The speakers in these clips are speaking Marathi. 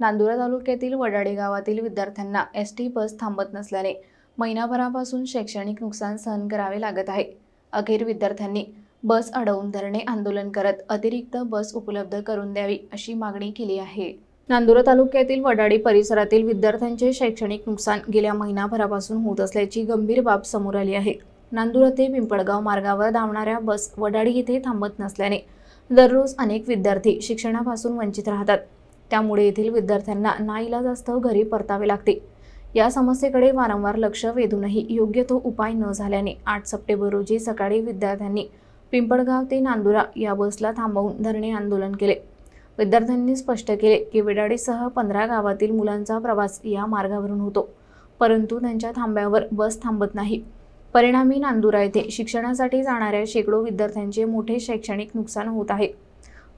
नांदुरा तालुक्यातील वडाडे गावातील विद्यार्थ्यांना एस टी बस थांबत नसल्याने महिनाभरापासून शैक्षणिक नुकसान सहन करावे लागत आहे. अखेर विद्यार्थ्यांनी बस अडवून धरणे आंदोलन करत अतिरिक्त बस उपलब्ध करून द्यावी अशी मागणी केली आहे. नांदुरा तालुक्यातील वडाडी परिसरातील विद्यार्थ्यांचे शैक्षणिक नुकसान गेल्या महिनाभरापासून होत असल्याची गंभीर बाब समोर आली आहे. नांदुरा ते पिंपळगाव मार्गावर धावणाऱ्या बस वडाडी येथे थांबत नसल्याने दररोज अनेक विद्यार्थी शिक्षणापासून वंचित राहतात. त्यामुळे येथील विद्यार्थ्यांना नाईलाजास्तव घरी परतावे लागते. या समस्येकडे वारंवार लक्ष वेधूनही योग्य तो उपाय न झाल्याने आठ सप्टेंबर रोजी सकाळी विद्यार्थ्यांनी पिंपळगाव ते नांदुरा या बसला थांबवून धरणे आंदोलन केले. विद्यार्थ्यांनी स्पष्ट केले की विडाडीसह पंधरा गावातील मुलांचा प्रवास या मार्गावरून होतो परंतु त्यांच्या थांब्यावर बस थांबत नाही. परिणामी नांदुरा येथे शिक्षणासाठी जाणाऱ्या शेकडो विद्यार्थ्यांचे मोठे शैक्षणिक नुकसान होत आहे.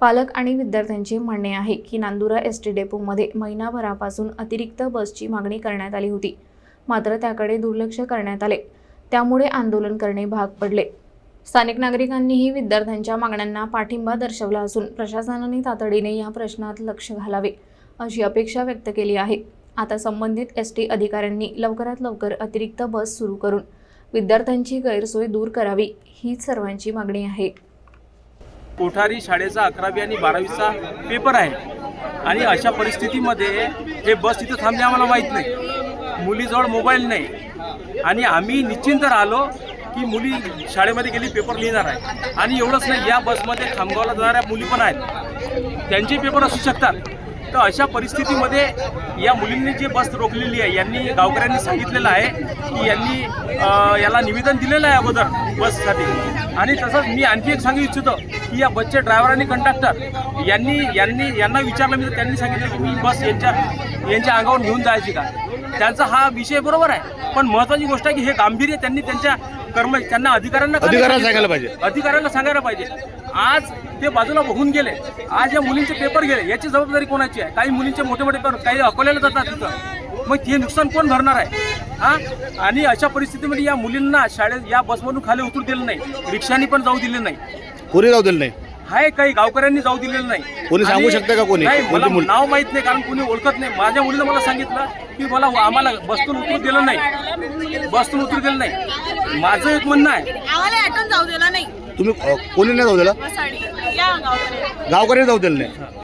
पालक आणि विद्यार्थ्यांचे म्हणणे आहे की नांदुरा एस टी डेपोमध्ये महिनाभरापासून अतिरिक्त बसची मागणी करण्यात आली होती. मात्र त्याकडे दुर्लक्ष करण्यात आले. त्यामुळे आंदोलन करणे भाग पडले. स्थानिक नागरिकांनीही विद्यार्थ्यांच्या मागण्यांना पाठिंबा दर्शवला असून प्रशासनाने तातडीने या प्रश्नात लक्ष घालावे अशी अपेक्षा व्यक्त केली आहे. आता संबंधित एस टी अधिकाऱ्यांनी लवकरात लवकर अतिरिक्त बस सुरू करून विद्यार्थ्यांची गैरसोय दूर करावी हीच सर्वांची मागणी आहे. कोठारी शाळेचा अकरावी आणि बारावीचा पेपर आहे. आणि अशा परिस्थितीमध्ये हे बस तिथं थांबणे आम्हाला माहीत नाही. मुलीजवळ मोबाईल नाही. आणि आम्ही निश्चिंत राहिलो की मुली शाळेमध्ये गेली पेपर लिहिणार आहे. आणि एवढंच नाही या बसमध्ये खामगावला जाणाऱ्या मुली पण आहेत. त्यांचे पेपर असू शकतात. तर अशा परिस्थितीमध्ये या मुलींनी जी बस रोखलेली आहे यांनी गावकऱ्यांनी सांगितलेलं आहे की यांनी याला निवेदन दिलेलं आहे अगोदर बससाठी. आणि तसंच मी आणखी एक सांगू इच्छितो की या बसचे ड्रायव्हर आणि कंडक्टर यांनी यांनी यांना विचारलं मी त्यांनी सांगितलं की मी बस यांच्या यांच्या अंगावर घेऊन जायची का? त्यांचा हा विषय बरोबर आहे पण महत्वाची गोष्ट आहे की हे गांभीर्य त्यांनी त्यांच्या कर्म त्यांना अधिकाऱ्यांना. अधिकाऱ्यांना सांगायला पाहिजे. आज ते बाजूला बघून गेले. आज या मुलींचे पेपर गेले. याची जबाबदारी कोणाची आहे? काही मुलींचे मोठे मोठे पेपर काही अकोल्याला जातात तिथं. मग हे नुकसान कोण भरणार आहे? हा? आणि अशा परिस्थितीमध्ये या मुलींना शाळेत या बसमधून खाली उतरू दिलं नाही. रिक्षानी पण जाऊ दिले नाही. कोणी जाऊ दिलं नाही? हाय काही गावकऱ्यांनी जाऊ दिलेलं नाही. कोणी सांगू आणि- शकतं का कोणी? नाही कोणती मला? नाव माहीत नाही कारण कोणी ओळखत नाही. माझ्या मुलीनं मला सांगितलं की मला आम्हाला बसतून उतरू दिलं नाही. बसतून उतरू दिलं नाही. माझं एक म्हणणं आहे. आम्हाला जाऊ दिला नाही. तुम्ही अ, कोणी नाही जाऊ दिलं? गावकरी? जाऊ दिले. नाही